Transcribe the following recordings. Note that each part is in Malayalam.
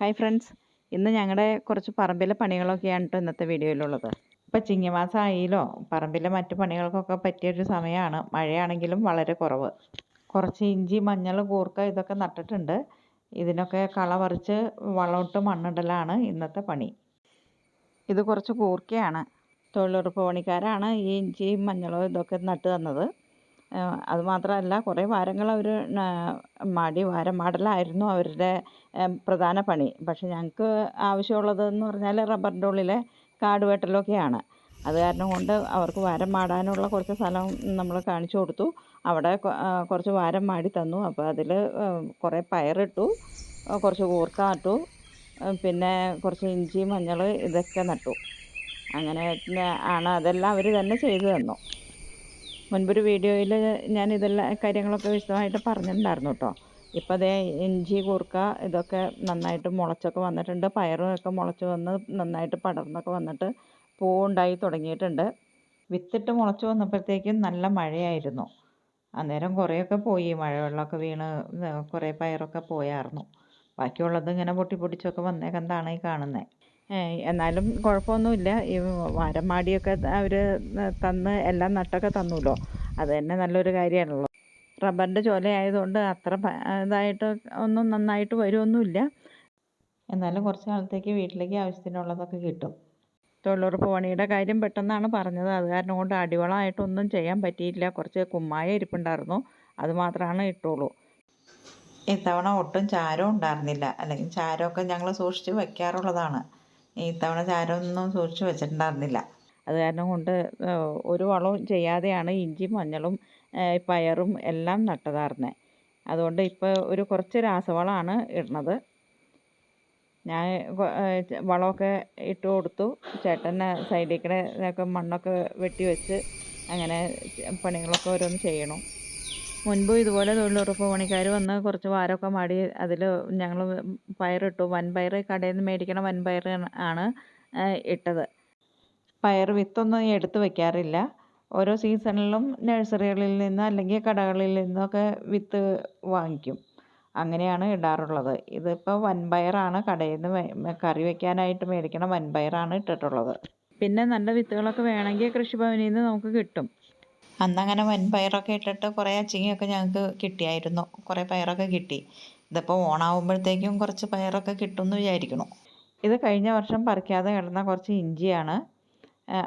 ഹായ് ഫ്രണ്ട്സ് ഇന്ന് ഞങ്ങളുടെ കുറച്ച് പറമ്പിലെ പണികളൊക്കെയാണ് കേട്ടോ ഇന്നത്തെ വീഡിയോയിലുള്ളത്. ഇപ്പോൾ ചിങ്ങമാസം ആയില്ലോ പറമ്പിലെ മറ്റു പണികൾക്കൊക്കെ പറ്റിയൊരു സമയമാണ് മഴയാണെങ്കിലും വളരെ കുറവ്. കുറച്ച് ഇഞ്ചി മഞ്ഞൾ കൂർക്ക ഇതൊക്കെ നട്ടിട്ടുണ്ട്. ഇതിനൊക്കെ കള പറിച്ച് വളമിട്ട് മണ്ണിടലാണ് ഇന്നത്തെ പണി. ഇത് കുറച്ച് കൂർക്കയാണ്. തൊഴിലുറപ്പ് പണിക്കാരാണ് ഈ ഇഞ്ചിയും മഞ്ഞളും ഇതൊക്കെ നട്ട് തന്നത്. അത് മാത്രമല്ല കുറേ വാരങ്ങൾ അവർ മടി വാരം മാടലായിരുന്നു അവരുടെ പ്രധാന പണി. പക്ഷേ ഞങ്ങൾക്ക് ആവശ്യമുള്ളതെന്ന് പറഞ്ഞാൽ റബ്ബറിന്റെ ഉള്ളിലെ കാട് വെട്ടലൊക്കെയാണ്. അത് കാരണം കൊണ്ട് അവർക്ക് വാരം മാടാനുള്ള കുറച്ച് സ്ഥലം നമ്മൾ കാണിച്ചു കൊടുത്തു. അവിടെ കുറച്ച് വാരം മാടി തന്നു. അപ്പോൾ അതിൽ കുറേ പയറിട്ടു കുറച്ച് കൂർക്ക നട്ടു പിന്നെ കുറച്ച് ഇഞ്ചി മഞ്ഞൾ ഇതൊക്കെ നട്ടു. അങ്ങനെ ആണ് അതെല്ലാം അവർ തന്നെ ചെയ്തു തന്നു. മുൻപൊരു വീഡിയോയിൽ ഞാൻ ഇതെല്ലാം കാര്യങ്ങളൊക്കെ വിശദമായിട്ട് പറഞ്ഞിട്ടുണ്ടായിരുന്നു കേട്ടോ. ഇപ്പോൾ അതേ ഇഞ്ചി കൂർക്ക ഇതൊക്കെ നന്നായിട്ട് മുളച്ചൊക്കെ വന്നിട്ടുണ്ട്. പയറും ഒക്കെ മുളച്ച് വന്ന് നന്നായിട്ട് പടർന്നൊക്കെ വന്നിട്ട് പൂവുണ്ടായി തുടങ്ങിയിട്ടുണ്ട്. വിത്തിട്ട് മുളച്ച് വന്നപ്പോഴത്തേക്കും നല്ല മഴയായിരുന്നു. അന്നേരം കുറേയൊക്കെ പോയി. മഴവെള്ളമൊക്കെ വീണ് കുറേ പയറൊക്കെ പോയായിരുന്നു ബാക്കിയുള്ളത് ഇങ്ങനെ പൊട്ടി പൊട്ടിച്ചൊക്കെ വന്നേക്കുന്നതാണ് ഈ കാണുന്നത് എന്നാലും കുഴപ്പമൊന്നുമില്ല. ഈ വരമാടിയൊക്കെ മാടിയൊക്കെ അവർ തന്ന് എല്ലാം നട്ടൊക്കെ തന്നുല്ലോ അത് തന്നെ നല്ലൊരു കാര്യമാണല്ലോ. റബ്ബറിന്റെ ചോല ആയതുകൊണ്ട് അത്ര ഇതായിട്ട് ഒന്നും നന്നായിട്ട് വരുമൊന്നുമില്ല എന്നാലും കുറച്ച് നാളത്തേക്ക് വീട്ടിലേക്ക് ആവശ്യത്തിനുള്ളതൊക്കെ കിട്ടും. തൊഴിലുറപ്പ് പണിയുടെ കാര്യം പെട്ടെന്നാണ് പറഞ്ഞത്. അത് കാരണം കൊണ്ട് അടിവളമായിട്ടൊന്നും ചെയ്യാൻ പറ്റിയില്ല. കുറച്ച് കുമ്മായ ഇരിപ്പുണ്ടായിരുന്നു. അത് മാത്രമാണ് ഇട്ടുള്ളൂ ഇത്തവണ ഒട്ടും ചാരം ഉണ്ടായിരുന്നില്ല. അല്ലെങ്കിൽ ചാരമൊക്കെ ഞങ്ങൾ സൂക്ഷിച്ച് വെക്കാറുള്ളതാണ്. ഇത്തവണ ചാരമൊന്നും സൂക്ഷിച്ച് വെച്ചിട്ടുണ്ടായിരുന്നില്ല. അത് കാരണം കൊണ്ട് ഒരു വളവും ചെയ്യാതെയാണ് ഇഞ്ചിയും മഞ്ഞളും പയറും എല്ലാം നട്ടതായിരുന്നത് അതുകൊണ്ട് ഇപ്പോൾ ഒരു കുറച്ച് രാസവളമാണ് ഇടുന്നത് ഞാൻ വളമൊക്കെ ഇട്ട് കൊടുത്തു. ചേട്ടന് സൈഡിൽ കൂടെ ഇതൊക്കെ മണ്ണൊക്കെ വെട്ടി വെച്ച് അങ്ങനെ പണികളൊക്കെ ഓരോന്ന് ചെയ്യണം. മുൻപും ഇതുപോലെ തൊഴിലുറപ്പ് പണിക്കാർ വന്ന് കുറച്ച് വാരമൊക്കെ മാടി അതിൽ ഞങ്ങൾ പയറിട്ടു. വൻപയർ കടയിൽ നിന്ന് മേടിക്കണ വൻപയർ ആണ് ഇട്ടത്. പയർ വിത്തൊന്നും എടുത്ത് വെക്കാറില്ല. ഓരോ സീസണിലും നഴ്സറികളിൽ നിന്ന് അല്ലെങ്കിൽ കടകളിൽ നിന്നൊക്കെ വിത്ത് വാങ്ങിക്കും. അങ്ങനെയാണ് ഇടാറുള്ളത്. ഇതിപ്പോൾ വൻപയറാണ് കടയിൽ നിന്ന് കറി വെക്കാനായിട്ട് മേടിക്കണ വൻപയറാണ് ഇട്ടിട്ടുള്ളത്. പിന്നെ നല്ല വിത്തുകളൊക്കെ വേണമെങ്കിൽ കൃഷിഭവനിൽ നിന്ന് നമുക്ക് കിട്ടും. അന്നങ്ങനെ വൻപയറൊക്കെ ഇട്ടിട്ട് കുറേ അച്ചിങ്ങയൊക്കെ ഞങ്ങൾക്ക് കിട്ടിയായിരുന്നു. കുറേ പയറൊക്കെ കിട്ടി. ഇതിപ്പോൾ ഓണാവുമ്പോഴത്തേക്കും കുറച്ച് പയറൊക്കെ കിട്ടുമെന്ന് വിചാരിക്കുന്നു. ഇത് കഴിഞ്ഞ വർഷം പറിക്കാതെ കിടന്ന കുറച്ച് ഇഞ്ചിയാണ്.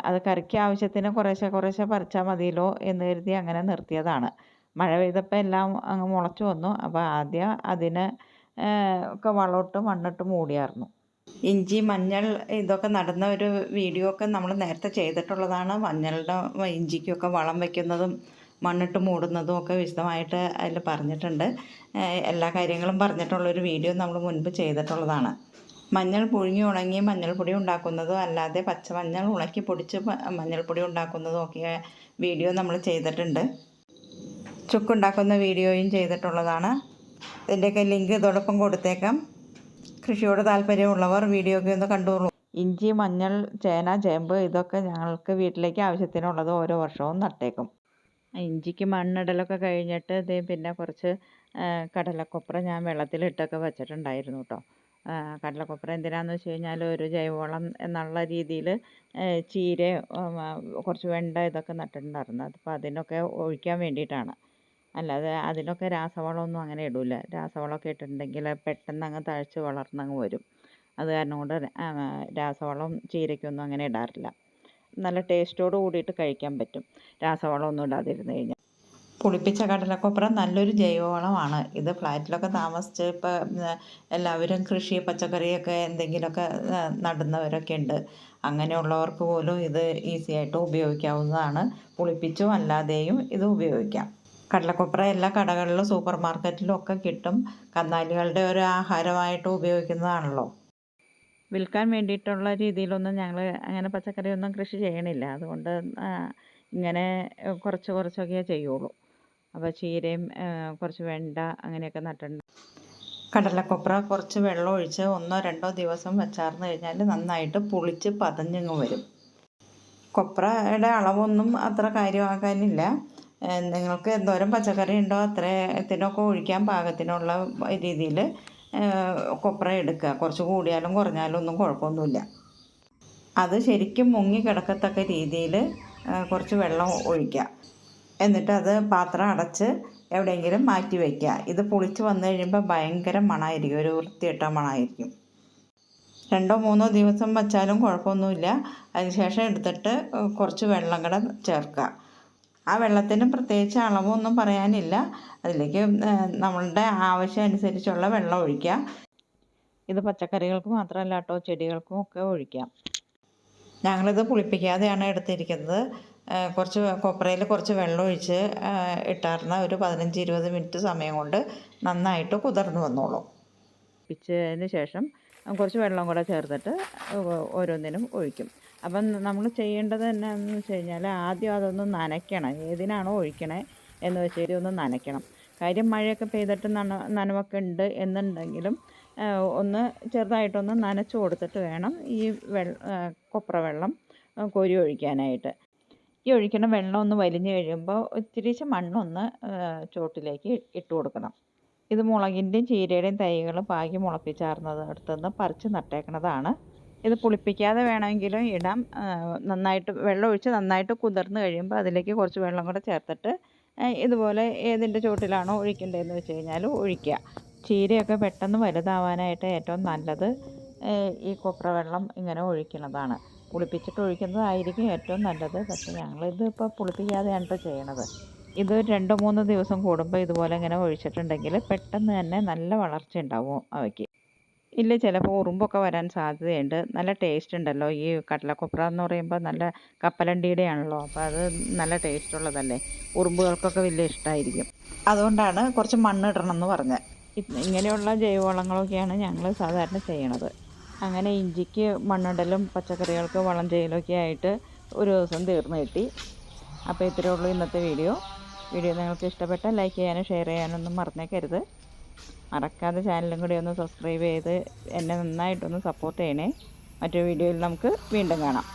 അത് കറിക്ക് ആവശ്യത്തിന് കുറേശ്ശെ കുറേശ്ശെ പറിച്ചാൽ മതിയല്ലോ എന്ന് കരുതി അങ്ങനെ നിർത്തിയതാണ്. മഴ പെയ്തപ്പോൾ എല്ലാം അങ്ങ് മുളച്ചു വന്നു. അപ്പോൾ ആദ്യം അതിന് ഒക്കെ വളമിട്ട് മണ്ണിട്ട് മൂടിയായിരുന്നു ഇഞ്ചി മഞ്ഞൾ ഇതൊക്കെ നടന്ന ഒരു വീഡിയോ ഒക്കെ നമ്മൾ നേരത്തെ ചെയ്തിട്ടുള്ളതാണ്. മഞ്ഞളുടെ ഇഞ്ചിക്കൊക്കെ വളം വയ്ക്കുന്നതും മണ്ണിട്ട് മൂടുന്നതും ഒക്കെ വിശദമായിട്ട് അതിൽ പറഞ്ഞിട്ടുണ്ട്. എല്ലാ കാര്യങ്ങളും പറഞ്ഞിട്ടുള്ളൊരു വീഡിയോ നമ്മൾ മുൻപ് ചെയ്തിട്ടുള്ളതാണ്. മഞ്ഞൾ പുഴുങ്ങി ഉണങ്ങി മഞ്ഞൾപ്പൊടി ഉണ്ടാക്കുന്നതും അല്ലാതെ പച്ച മഞ്ഞൾ ഉണക്കി പൊടിച്ച് മഞ്ഞൾപ്പൊടി ഉണ്ടാക്കുന്നതും ഒക്കെ വീഡിയോ നമ്മൾ ചെയ്തിട്ടുണ്ട്. ചുക്കുണ്ടാക്കുന്ന വീഡിയോയും ചെയ്തിട്ടുള്ളതാണ്. ഇതിന്റെയൊക്കെ ലിങ്ക് ഇതോടൊപ്പം കൊടുത്തേക്കാം. കൃഷിയോട് താല്പര്യമുള്ളവർ വീഡിയോ ഒക്കെ ഒന്ന് കണ്ടോളൂ ഇഞ്ചി മഞ്ഞൾ ചേന ചേമ്പ് ഇതൊക്കെ ഞങ്ങൾക്ക് വീട്ടിലേക്ക് ആവശ്യത്തിനുള്ളത് ഓരോ വർഷവും നട്ടേക്കും. ഇഞ്ചിക്ക് മണ്ണിടലൊക്കെ കഴിഞ്ഞിട്ട് ദേ പിന്നെ കുറച്ച് കടലക്കൊപ്ര ഞാൻ വെള്ളത്തിലിട്ടൊക്കെ വെച്ചിട്ടുണ്ടായിരുന്നു കേട്ടോ കടലക്കൊപ്ര എന്തിനാന്ന് വെച്ച് കഴിഞ്ഞാൽ ഒരു ജൈവവളം എന്നുള്ള രീതിയിൽ ചീര കുറച്ച് വെണ്ട ഇതൊക്കെ നട്ടിട്ടുണ്ടായിരുന്നു. അതിപ്പോൾ അതിനൊക്കെ ഒഴിക്കാൻ വേണ്ടിയിട്ടാണ്. അല്ലാതെ അതിലൊക്കെ രാസവളമൊന്നും അങ്ങനെ ഇടില്ല രാസവളമൊക്കെ ഇട്ടിട്ടുണ്ടെങ്കിൽ പെട്ടെന്ന് അങ്ങ് തഴച്ച് വളർന്ന് അങ്ങ് വരും. അത് കാരണം കൊണ്ട് രാസവളം ചീരയ്ക്കൊന്നും അങ്ങനെ ഇടാറില്ല. നല്ല ടേസ്റ്റോട് കൂടിയിട്ട് കഴിക്കാൻ പറ്റും. രാസവളമൊന്നും ഇടാതിരുന്ന് കഴിഞ്ഞാൽ പുളിപ്പിച്ച കടലക്കൊപ്ര നല്ലൊരു ജൈവവളമാണ്. ഇത് ഫ്ലാറ്റിലൊക്കെ താമസിച്ച് ഇപ്പോൾ എല്ലാവരും കൃഷി പച്ചക്കറിയൊക്കെ എന്തെങ്കിലുമൊക്കെ നടുന്നവരൊക്കെ ഉണ്ട്. അങ്ങനെയുള്ളവർക്ക് പോലും ഇത് ഈസി ആയിട്ട് ഉപയോഗിക്കാവുന്നതാണ്. പുളിപ്പിച്ചും അല്ലാതെയും ഇത് ഉപയോഗിക്കാം. കടലക്കൊപ്ര എല്ലാ കടകളിലും സൂപ്പർ മാർക്കറ്റിലും ഒക്കെ കിട്ടും. കന്നാലികളുടെ ഒരു ആഹാരമായിട്ട് ഉപയോഗിക്കുന്നതാണല്ലോ. വിൽക്കാൻ വേണ്ടിയിട്ടുള്ള രീതിയിലൊന്നും ഞങ്ങൾ അങ്ങനെ പച്ചക്കറിയൊന്നും കൃഷി ചെയ്യണില്ല. അതുകൊണ്ട് ഇങ്ങനെ കുറച്ച് കുറച്ചൊക്കെ ചെയ്യുള്ളൂ. അപ്പോൾ ചീരയും കുറച്ച് വെണ്ട അങ്ങനെയൊക്കെ നട്ടിട്ടുണ്ട്. കടലക്കൊപ്ര കുറച്ച് വെള്ളം ഒഴിച്ച് ഒന്നോ രണ്ടോ ദിവസം വെച്ചാർന്ന് കഴിഞ്ഞാൽ നന്നായിട്ട് പുളിച്ച് പതഞ്ഞങ്ങ് വരും. കൊപ്രയുടെ അളവൊന്നും അത്ര കാര്യമാക്കാനില്ല. നിങ്ങൾക്ക് എന്തോരം പച്ചക്കറി ഉണ്ടോ അത്രത്തിനൊക്കെ ഒഴിക്കാൻ പാകത്തിനുള്ള രീതിയിൽ കൊപ്ര എടുക്കുക. കുറച്ച് കൂടിയാലും കുറഞ്ഞാലും ഒന്നും കുഴപ്പമൊന്നുമില്ല. അത് ശരിക്കും മുങ്ങി കിടക്കത്തക്ക രീതിയിൽ കുറച്ച് വെള്ളം ഒഴിക്കുക. എന്നിട്ട് അത് പാത്രം അടച്ച് എവിടെയെങ്കിലും മാറ്റി വയ്ക്കുക ഇത് പുളിച്ച് വന്നു കഴിയുമ്പോൾ ഭയങ്കര മണമായിരിക്കും ഒരു വൃത്തിയിട്ട മണമായിരിക്കും രണ്ടോ മൂന്നോ ദിവസം വച്ചാലും കുഴപ്പമൊന്നുമില്ല. അതിനുശേഷം എടുത്തിട്ട് കുറച്ച് വെള്ളം കൂടെ ചേർക്കുക. ആ വെള്ളത്തിന് പ്രത്യേകിച്ച് അളവൊന്നും പറയാനില്ല. അതിലേക്ക് നമ്മളുടെ ആവശ്യം അനുസരിച്ചുള്ള വെള്ളം ഒഴിക്കുക ഇത് പച്ചക്കറികൾക്ക് മാത്രമല്ല കേട്ടോ ചെടികൾക്കും ഒക്കെ ഒഴിക്കാം. ഞങ്ങളിത് പുളിപ്പിക്കാതെയാണ് എടുത്തിരിക്കുന്നത്. കുറച്ച് കൊപ്രയിൽ കുറച്ച് വെള്ളം ഒഴിച്ച് ഇട്ടാർന്ന ഒരു പതിനഞ്ച് ഇരുപത് മിനിറ്റ് സമയം കൊണ്ട് നന്നായിട്ട് കുതിർന്ന് വന്നോളും. പിച്ചതിന് ശേഷം കുറച്ച് വെള്ളം കൂടെ ചേർത്തിട്ട് ഓരോന്നിനും ഒഴിക്കും. അപ്പം നമ്മൾ ചെയ്യേണ്ടത് എന്നാന്ന് വെച്ച് കഴിഞ്ഞാൽ ആദ്യം അതൊന്ന് നനയ്ക്കണം. ഏതിനാണോ ഒഴിക്കണേ എന്ന് വെച്ചാൽ ഒന്ന് നനയ്ക്കണം. കാര്യം മഴയൊക്കെ പെയ്തിട്ട് നന നനവൊക്കെ ഉണ്ട് എന്നുണ്ടെങ്കിലും ഒന്ന് ചെറുതായിട്ടൊന്ന് നനച്ച് കൊടുത്തിട്ട് വേണം ഈ വെള്ള കൊപ്ര വെള്ളം കോരി ഒഴിക്കാനായിട്ട്. ഈ ഒഴിക്കണ വെള്ളം ഒന്ന് വലിഞ്ഞു കഴിയുമ്പോൾ ഇത്തിരിച്ച് മണ്ണൊന്ന് ചോട്ടിലേക്ക് ഇട്ട് കൊടുക്കണം. ഇത് മുളകിന്റെയും ചീരയുടെയും തൈകൾ പാകി മുളപ്പിച്ചാർന്നത് അടുത്തുനിന്ന് പറിച്ച് നട്ടേക്കണതാണ്. ഇത് പുളിപ്പിക്കാതെ വേണമെങ്കിലും ഇടാം. നന്നായിട്ട് വെള്ളം ഒഴിച്ച് നന്നായിട്ട് കുതിർന്ന് കഴിയുമ്പോൾ അതിലേക്ക് കുറച്ച് വെള്ളം കൂടെ ചേർത്തിട്ട് ഇതുപോലെ ഏതിന്റെ ചുവട്ടിലാണോ ഒഴിക്കേണ്ടതെന്ന് വെച്ച് കഴിഞ്ഞാൽ ഒഴിക്കുക. ചീരയൊക്കെ പെട്ടെന്ന് വലുതാവാനായിട്ട് ഏറ്റവും നല്ലത് ഈ കൊപ്ര വെള്ളം ഇങ്ങനെ ഒഴിക്കുന്നതാണ്. പുളിപ്പിച്ചിട്ട് ഒഴിക്കുന്നതായിരിക്കും ഏറ്റവും നല്ലത്. പക്ഷേ ഞങ്ങളിത് ഇപ്പോൾ പുളിപ്പിക്കാതെയാണ് കേട്ടോ ചെയ്യണത്. ഇത് രണ്ടോ മൂന്നോ ദിവസം കൂടുമ്പോൾ ഇതുപോലെ ഇങ്ങനെ ഒഴിച്ചിട്ടുണ്ടെങ്കിൽ പെട്ടെന്ന് തന്നെ നല്ല വളർച്ച ഉണ്ടാവും അവയ്ക്ക്. ഇല്ല ചിലപ്പോൾ ഉറുമ്പൊക്കെ വരാൻ സാധ്യതയുണ്ട്. നല്ല ടേസ്റ്റ് ഉണ്ടല്ലോ. ഈ കടലക്കൊപ്ര എന്ന് പറയുമ്പോൾ നല്ല കപ്പലണ്ടിയുടെ ആണല്ലോ അപ്പോൾ അത് നല്ല ടേസ്റ്റ് ഉള്ളതല്ലേ. ഉറുമ്പുകൾക്കൊക്കെ വലിയ ഇഷ്ടമായിരിക്കും അതുകൊണ്ടാണ് കുറച്ച് മണ്ണ് ഇടണം എന്ന് പറഞ്ഞത് ഇങ്ങനെയുള്ള ജൈവവളങ്ങളൊക്കെയാണ് ഞങ്ങൾ സാധാരണ ചെയ്യണത്. അങ്ങനെ ഇഞ്ചിക്ക് മണ്ണിടലും പച്ചക്കറികൾക്ക് വളം ചെയ്യലൊക്കെ ആയിട്ട് ഒരു ദിവസം തീർന്നു കിട്ടി. അപ്പോൾ ഇത്രയേ ഉള്ളൂ ഇന്നത്തെ വീഡിയോ. വീഡിയോ നിങ്ങൾക്ക് ഇഷ്ടപ്പെട്ടാൽ ലൈക്ക് ചെയ്യാനും ഷെയർ ചെയ്യാനൊന്നും മറന്നേക്കരുത്. മറക്കാതെ ചാനലും കൂടി ഒന്ന് സബ്സ്ക്രൈബ് ചെയ്ത് എന്നെ നന്നായിട്ടൊന്ന് സപ്പോർട്ട് ചെയ്യണേ. മറ്റൊരു വീഡിയോയിൽ നമുക്ക് വീണ്ടും കാണാം.